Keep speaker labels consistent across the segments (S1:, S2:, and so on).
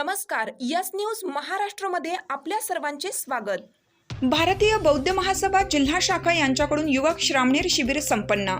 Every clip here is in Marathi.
S1: नमस्कार यस न्यूज महाराष्ट्रमध्ये आपल्या सर्वांचे स्वागत. भारतीय बौद्ध महासभा जिल्हा शाखा यांच्याकडून युवक श्रामणेर शिबिर संपन्न.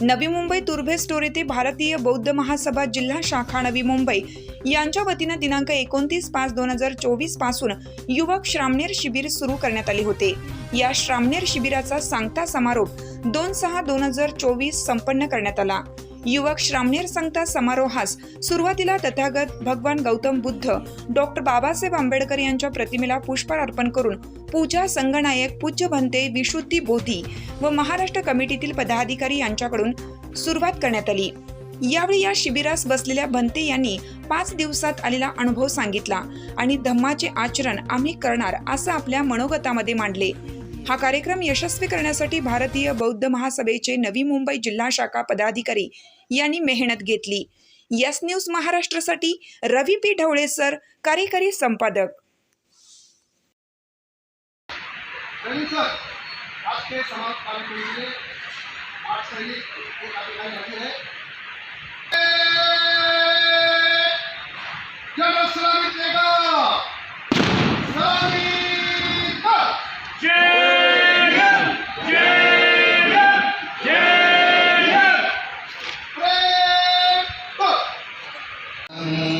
S1: नवी मुंबई तुर्भे स्टोर येथे भारतीय बौद्ध महासभा जिल्हा शाखा नवी मुंबई यांच्या वतीनं दिनांक एकोणतीस पाच दोन हजार चोवीसपासून युवक श्रामणेर शिबिर सुरू करण्यात आले होते. या श्रामणेर शिबिराचा सांगता समारोप दोन सहा दोन हजार चोवीस संपन्न करण्यात आला. युवक श्रामणेर संगता समारोहास सुरुवातीला तथागत भगवान गौतम बुद्ध डॉक्टर बाबासाहेब आंबेडकर यांच्या प्रतिमेला पुष्पहार अर्पण करून पूजा संगनायक पूज्य भंते विशुद्धी बोधी व महाराष्ट्र कमिटीतील पदाधिकारी यांच्याकडून सुरुवात करण्यात आली. यावेळी या शिबिरास बसलेल्या भंते यांनी पाच दिवसात आलेला अनुभव सांगितला आणि धम्माचे आचरण आम्ही करणार असं आपल्या मनोगतामध्ये मांडले. हा कार्यक्रम यशस्वी करण्यासाठी भारतीय बौद्ध महासभेचे नवी मुंबई जिल्हा शाखा पदाधिकारी यांनी मेहनत घेतली. यस न्यूज महाराष्ट्रासाठी रवी पी ढवळे सर कार्यकारी संपादक.
S2: आज के समाप्त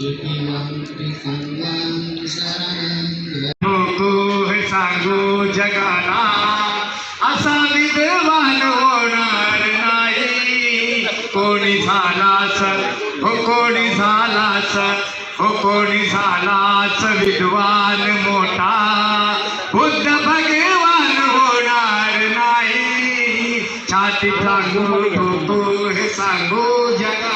S3: हे सांगू जगाला असा विद्वान होणार नाही. कोणी झाला सर हो कोणी झाला हो कोणी झालाच विद्वान मोठा. बुद्ध भगवान होणार नाही. छाती सांगू हे सांगू जगाला.